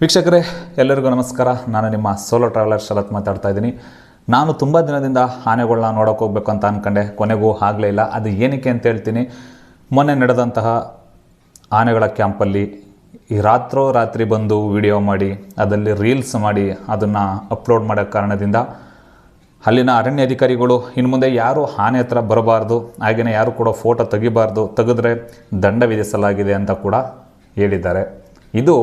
ವೀಕ್ಷಕರೇ ಎಲ್ಲರಿಗೂ ನಮಸ್ಕಾರ. ನಾನು ನಿಮ್ಮ ಸೋಲೋ ಟ್ರಾವೆಲರ್ ಶರತ್ ಮಾತಾಡ್ತಾ ಇದ್ದೀನಿ. ನಾನು ತುಂಬ ದಿನದಿಂದ ಆನೆಗಳನ್ನ ನೋಡೋಕೆ ಹೋಗ್ಬೇಕು ಅಂತ ಅಂದ್ಕೊಂಡೆ ಕೊನೆಗೂ ಆಗಲೇ ಇಲ್ಲ. ಅದು ಏನಕ್ಕೆ ಅಂತ ಹೇಳ್ತೀನಿ. ಮೊನ್ನೆ ನಡೆದಂತಹ ಆನೆಗಳ ಕ್ಯಾಂಪಲ್ಲಿ ಈ ರಾತ್ರೋ ರಾತ್ರಿ ಬಂದು ವಿಡಿಯೋ ಮಾಡಿ, ಅದರಲ್ಲಿ ರೀಲ್ಸ್ ಮಾಡಿ ಅದನ್ನು ಅಪ್ಲೋಡ್ ಮಾಡೋ ಕಾರಣದಿಂದ ಅಲ್ಲಿನ ಅರಣ್ಯ ಅಧಿಕಾರಿಗಳು ಇನ್ನು ಮುಂದೆ ಯಾರು ಆನೆ ಹತ್ರ ಬರಬಾರ್ದು ಹಾಗೆಯೇ ಯಾರು ಕೂಡ ಫೋಟೋ ತೆಗಿಬಾರ್ದು, ತೆಗೆದ್ರೆ ದಂಡ ವಿಧಿಸಲಾಗಿದೆ ಅಂತ ಕೂಡ ಹೇಳಿದ್ದಾರೆ. ಇದು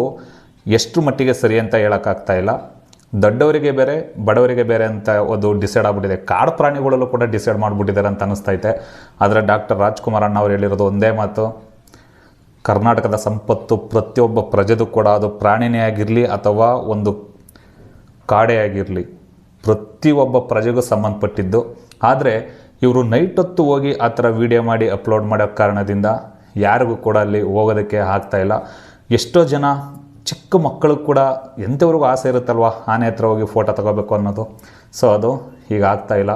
ಎಷ್ಟು ಮಟ್ಟಿಗೆ ಸರಿ ಅಂತ ಹೇಳೋಕ್ಕಾಗ್ತಾ ಇಲ್ಲ. ದೊಡ್ಡವರಿಗೆ ಬೇರೆ, ಬಡವರಿಗೆ ಬೇರೆ ಅಂತ ಒಂದು ಡಿಸೈಡ್ ಆಗ್ಬಿಟ್ಟಿದೆ. ಕಾಡು ಪ್ರಾಣಿಗಳಲ್ಲೂ ಕೂಡ ಡಿಸೈಡ್ ಮಾಡಿಬಿಟ್ಟಿದ್ದಾರೆ ಅಂತ ಅನಿಸ್ತೈತೆ ಆದರೆ ಡಾಕ್ಟರ್ ರಾಜ್ಕುಮಾರ್ ಅಣ್ಣ ಅವ್ರು ಹೇಳಿರೋದು ಒಂದೇ ಮಾತು. ಕರ್ನಾಟಕದ ಸಂಪತ್ತು ಪ್ರತಿಯೊಬ್ಬ ಪ್ರಜೆದು ಕೂಡ ಅದು ಪ್ರಾಣಿನೇ ಆಗಿರಲಿ ಅಥವಾ ಒಂದು ಕಾಡೇ ಆಗಿರಲಿ, ಪ್ರತಿಯೊಬ್ಬ ಪ್ರಜೆಗೂ ಸಂಬಂಧಪಟ್ಟಿದ್ದು. ಆದರೆ ಇವರು ನೈಟ್ ಹೊತ್ತು ಹೋಗಿ ಆ ಥರ ವೀಡಿಯೋ ಮಾಡಿ ಅಪ್ಲೋಡ್ ಮಾಡೋ ಕಾರಣದಿಂದ ಯಾರಿಗೂ ಕೂಡ ಅಲ್ಲಿ ಹೋಗೋದಕ್ಕೆ ಆಗ್ತಾಯಿಲ್ಲ ಎಷ್ಟೋ ಜನ ಚಿಕ್ಕ ಮಕ್ಕಳು ಕೂಡ ಎಂಥವ್ರಿಗೂ ಆಸೆ ಇರುತ್ತಲ್ವ ಆನೆ ಹತ್ರ ಹೋಗಿ ಫೋಟೋ ತಗೋಬೇಕು ಅನ್ನೋದು? ಸೊ ಅದು ಈಗ ಆಗ್ತಾ ಇಲ್ಲ.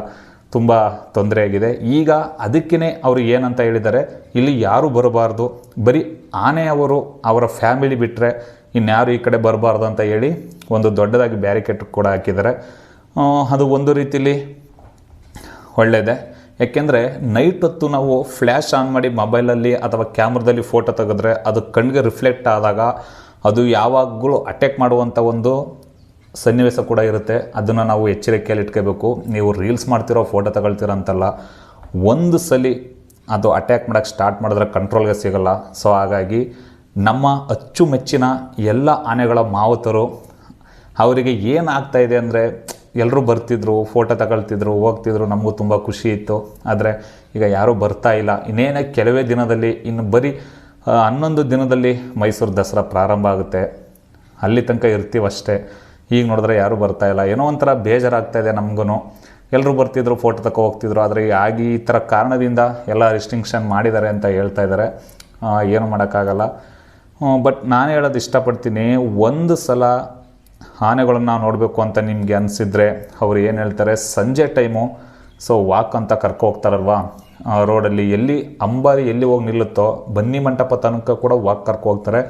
ತುಂಬ ತೊಂದರೆಯಾಗಿದೆ ಈಗ ಅದಕ್ಕೇ ಅವರು ಏನಂತ ಹೇಳಿದ್ದಾರೆ, ಇಲ್ಲಿ ಯಾರೂ ಬರಬಾರ್ದು? ಬರೀ ಆನೆಯವರು ಅವರ ಫ್ಯಾಮಿಲಿ ಬಿಟ್ಟರೆ ಇನ್ಯಾರು ಈ ಕಡೆ ಬರಬಾರ್ದು ಅಂತ ಹೇಳಿ ಒಂದು ದೊಡ್ಡದಾಗಿ ಬ್ಯಾರಿಕೇಡ್ ಕೂಡ ಹಾಕಿದ್ದಾರೆ. ಅದು ಒಂದು ರೀತಿಲಿ ಒಳ್ಳೆಯದೆ ಯಾಕೆಂದರೆ ನೈಟ್ ಹೊತ್ತು ನಾವು ಫ್ಲ್ಯಾಶ್ ಆನ್ ಮಾಡಿ ಮೊಬೈಲಲ್ಲಿ ಅಥವಾ ಕ್ಯಾಮ್ರದಲ್ಲಿ ಫೋಟೋ ತೆಗೆದ್ರೆ ಅದು ಕಣ್ಣಿಗೆ ರಿಫ್ಲೆಕ್ಟ್ ಆದಾಗ ಅದು ಯಾವಾಗಲೂ ಅಟ್ಯಾಕ್ ಮಾಡುವಂಥ ಒಂದು ಸನ್ನಿವೇಶ ಕೂಡ ಇರುತ್ತೆ. ಅದನ್ನು ನಾವು ಎಚ್ಚರಿಕೆಯಲ್ಲಿ ಇಟ್ಕೋಬೇಕು. ನೀವು ರೀಲ್ಸ್ ಮಾಡ್ತಿರೋ ಫೋಟೋ ತಗೊಳ್ತೀರ ಅಂತಲ್ಲ, ಒಂದು ಸಲ ಅದು ಅಟ್ಯಾಕ್ ಮಾಡೋಕ್ಕೆ ಸ್ಟಾರ್ಟ್ ಮಾಡಿದ್ರೆ ಕಂಟ್ರೋಲ್ಗೆ ಸಿಗಲ್ಲ. ಸೊ ಹಾಗಾಗಿ ನಮ್ಮ ಅಚ್ಚುಮೆಚ್ಚಿನ ಎಲ್ಲ ಆನೆಗಳ ಮಾವುತರು, ಅವರಿಗೆ ಏನು ಆಗ್ತಾ ಇದೆ ಅಂದರೆ ಎಲ್ಲರೂ ಬರ್ತಿದ್ರು ಫೋಟೋ ತಗೊಳ್ತಿದ್ರು, ಹೋಗ್ತಿದ್ರು, ನಮಗೂ ತುಂಬ ಖುಷಿ ಇತ್ತು. ಆದರೆ ಈಗ ಯಾರೂ ಬರ್ತಾ ಇಲ್ಲ. ಇನ್ನೇನೇ ಕೆಲವೇ ದಿನದಲ್ಲಿ ಇನ್ನು ಬರೀ ಹನ್ನೊಂದು ದಿನದಲ್ಲಿ ಮೈಸೂರು ದಸರಾ ಪ್ರಾರಂಭ ಆಗುತ್ತೆ. ಅಲ್ಲಿ ತನಕ ಇರ್ತೀವಷ್ಟೇ ಈಗ ನೋಡಿದ್ರೆ ಯಾರೂ ಬರ್ತಾ ಇಲ್ಲ. ಏನೋ ಒಂಥರ ಬೇಜಾರಾಗ್ತಾ ಇದೆ ನಮಗೂ ಎಲ್ಲರೂ ಬರ್ತಿದ್ರು ಫೋಟೋ ತಗೋ ಹೋಗ್ತಿದ್ರು. ಆದರೆ ಆಗಿ ಈ ಥರ ಕಾರಣದಿಂದ ಎಲ್ಲ ರಿಸ್ಟ್ರಿಕ್ಷನ್ ಮಾಡಿದ್ದಾರೆ ಅಂತ ಹೇಳ್ತಾ ಇದ್ದಾರೆ ಏನು ಮಾಡೋಕ್ಕಾಗಲ್ಲ. ಬಟ್ ನಾನು ಹೇಳೋದು ಇಷ್ಟಪಡ್ತೀನಿ. ಒಂದು ಸಲ ಆನೆಗಳನ್ನು ನೋಡಬೇಕು ಅಂತ ನಿಮಗೆ ಅನಿಸಿದ್ರೆ ಅವ್ರು ಏನು ಹೇಳ್ತಾರೆ? ಸಂಜೆ ಟೈಮು ಸೊ ವಾಕ್ ಅಂತ ಕರ್ಕೊ ಹೋಗ್ತಾರಲ್ವ? ರೋಡಲ್ಲಿ ಎಲ್ಲಿ ಅಂಬಾರಿ ಎಲ್ಲಿ ಹೋಗಿ ನಿಲ್ಲುತ್ತೋ ಬನ್ನಿ ಮಂಟಪ ತನಕ ಕೂಡ ವಾಕ್ ಕರ್ಕೊ ಹೋಗ್ತಾರೆ.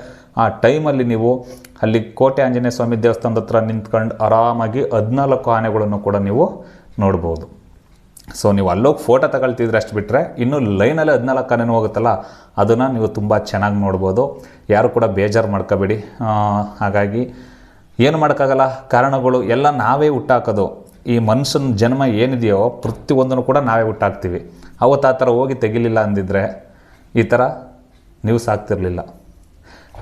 ಆ ಟೈಮಲ್ಲಿ ನೀವು ಅಲ್ಲಿ ಕೋಟೆ ಆಂಜನೇಯ ಸ್ವಾಮಿ ದೇವಸ್ಥಾನದ ಹತ್ರ ನಿಂತ್ಕೊಂಡು ಆರಾಮಾಗಿ ಹದಿನಾಲ್ಕು ಆನೆಗಳನ್ನು ಕೂಡ ನೀವು ನೋಡ್ಬೋದು. ಸೊ ನೀವು ಅಲ್ಲೋಗಿ ಫೋಟೋ ತಗೊಳ್ತಿದ್ರೆ ಅಷ್ಟು ಬಿಟ್ಟರೆ ಇನ್ನು ಲೈನಲ್ಲಿ ಹದಿನಾಲ್ಕು ಆನೆನೂ ಹೋಗುತ್ತಲ್ಲ, ಅದನ್ನು ನೀವು ತುಂಬ ಚೆನ್ನಾಗಿ ನೋಡ್ಬೋದು. ಯಾರು ಕೂಡ ಬೇಜಾರು ಮಾಡ್ಕೋಬೇಡಿ. ಹಾಗಾಗಿ ಏನು ಮಾಡೋಕ್ಕಾಗಲ್ಲ? ಕಾರಣಗಳು ಎಲ್ಲ ನಾವೇ ಹುಟ್ಟಾಕೋದು. ಈ ಮನುಷ್ಯನ ಜನ್ಮ ಏನಿದೆಯೋ ಪ್ರತಿಯೊಂದನ್ನು ಕೂಡ ನಾವೇ ಹುಟ್ಟಾಕ್ತೀವಿ. ಅವತ್ತು ಆ ಥರ ಹೋಗಿ ತೆಗಿಲಿಲ್ಲ ಅಂದಿದ್ರೆ ಈ ಥರ ನ್ಯೂಸ್ ಆಗ್ತಿರಲಿಲ್ಲ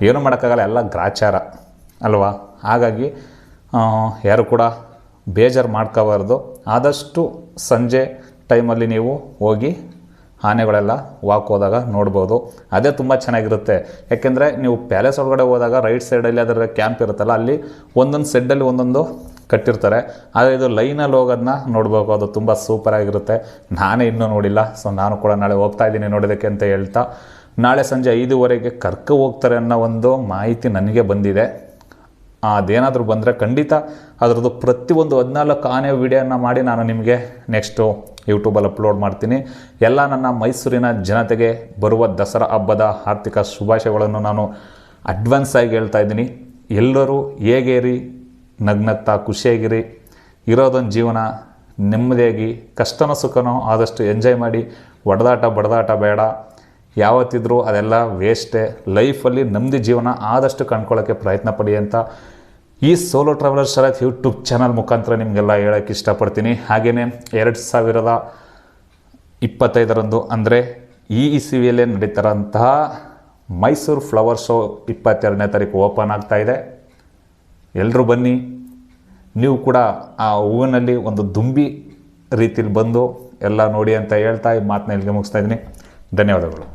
ಏನು ಮಾಡೋಕ್ಕಾಗಲ್ಲ, ಎಲ್ಲ ಗ್ರಾಚಾರ, ಅಲ್ವಾ? ಹಾಗಾಗಿ ಯಾರು ಕೂಡ ಬೇಜಾರು ಮಾಡ್ಕೋಬಾರ್ದು. ಆದಷ್ಟು ಸಂಜೆ ಟೈಮಲ್ಲಿ ನೀವು ಹೋಗಿ ಆನೆಗಳೆಲ್ಲ ವಾಕ್ ಹೋದಾಗ ನೋಡ್ಬೋದು. ಅದೇ ತುಂಬ ಚೆನ್ನಾಗಿರುತ್ತೆ. ಯಾಕೆಂದರೆ ನೀವು ಪ್ಯಾಲೇಸ್ ಒಳಗಡೆ ಹೋದಾಗ ರೈಟ್ ಸೈಡಲ್ಲಿ ಅದರ ಕ್ಯಾಂಪ್ ಇರುತ್ತಲ್ಲ, ಅಲ್ಲಿ ಒಂದೊಂದು ಸೆಡ್ಡಲ್ಲಿ ಒಂದೊಂದು ಕಟ್ಟಿರ್ತಾರೆ. ಆದರೆ ಇದು ಲೈನಲ್ಲಿ ಹೋಗೋದನ್ನ ನೋಡಬೇಕು. ಅದು ತುಂಬ ಸೂಪರಾಗಿರುತ್ತೆ ನಾನೇ ಇನ್ನೂ ನೋಡಿಲ್ಲ. ಸೊ ನಾನು ಕೂಡ ನಾಳೆ ಹೋಗ್ತಾ ಇದ್ದೀನಿ ನೋಡೋದಕ್ಕೆ ಅಂತ ಹೇಳ್ತಾ. ನಾಳೆ ಸಂಜೆ ಐದುವರೆಗೆ ಕರ್ಕ ಹೋಗ್ತಾರೆ ಅನ್ನೋ ಒಂದು ಮಾಹಿತಿ ನನಗೆ ಬಂದಿದೆ. ಅದೇನಾದರೂ ಬಂದರೆ ಖಂಡಿತ ಅದರದ್ದು ಪ್ರತಿಯೊಂದು ಹದಿನಾಲ್ಕು ಆನೆ ವಿಡಿಯೋನ ಮಾಡಿ ನಾನು ನಿಮಗೆ ನೆಕ್ಸ್ಟು ಯೂಟ್ಯೂಬಲ್ಲಿ ಅಪ್ಲೋಡ್ ಮಾಡ್ತೀನಿ. ಎಲ್ಲ ನನ್ನ ಮೈಸೂರಿನ ಜನತೆಗೆ ಬರುವ ದಸರಾ ಹಬ್ಬದ ಆರ್ಥಿಕ ಶುಭಾಶಯಗಳನ್ನು ನಾನು ಅಡ್ವಾನ್ಸ್ ಆಗಿ ಹೇಳ್ತಾ ಇದ್ದೀನಿ. ಎಲ್ಲರೂ ಹೇಗೇರಿ? ನಗ್ನಗ್ತಾ ಖುಷಿಯಾಗಿರಿ. ಇರೋದೊಂದು ಜೀವನ, ನೆಮ್ಮದಿಯಾಗಿ, ಕಷ್ಟನೋ ಸುಖನೋ ಆದಷ್ಟು ಎಂಜಾಯ್ ಮಾಡಿ. ಒಡೆದಾಟ, ಬಡದಾಟ ಬೇಡ. ಯಾವತ್ತಿದ್ರೂ ಅದೆಲ್ಲ ವೇಸ್ಟೇ ಲೈಫಲ್ಲಿ ನೆಮ್ಮದಿ ಜೀವನ ಆದಷ್ಟು ಕಂಡ್ಕೊಳ್ಳೋಕ್ಕೆ ಪ್ರಯತ್ನ ಪಡಿ ಅಂತ ಈ solo traveller Sharath YouTube channel ಮುಖಾಂತರ ನಿಮಗೆಲ್ಲ ಹೇಳೋಕ್ಕೆ ಇಷ್ಟಪಡ್ತೀನಿ. ಹಾಗೆಯೇ ಎರಡು ಸಾವಿರದ ಇಪ್ಪತ್ತೈದರಂದು ಅಂದರೆ ಈ ಇ ಸಿ ವಿಯಲ್ಲೇ ನಡೀತಾರಂತಹ ಮೈಸೂರು ಫ್ಲವರ್ ಶೋ ಇಪ್ಪತ್ತೆರಡನೇ ತಾರೀಕು ಓಪನ್ ಆಗ್ತಾ ಇದೆ. ಎಲ್ಲರೂ ಬನ್ನಿ. ನೀವು ಕೂಡ ಆ ಹೂವಿನಲ್ಲಿ ಒಂದು ದುಂಬಿ ರೀತಿಲಿ ಬಂದು ಎಲ್ಲ ನೋಡಿ ಅಂತ ಹೇಳ್ತಾ ಈ ಮಾತನ್ನ ಇಲ್ಲಿಗೆ ಮುಗಿಸ್ತಾ ಇದ್ದೀನಿ. ಧನ್ಯವಾದಗಳು.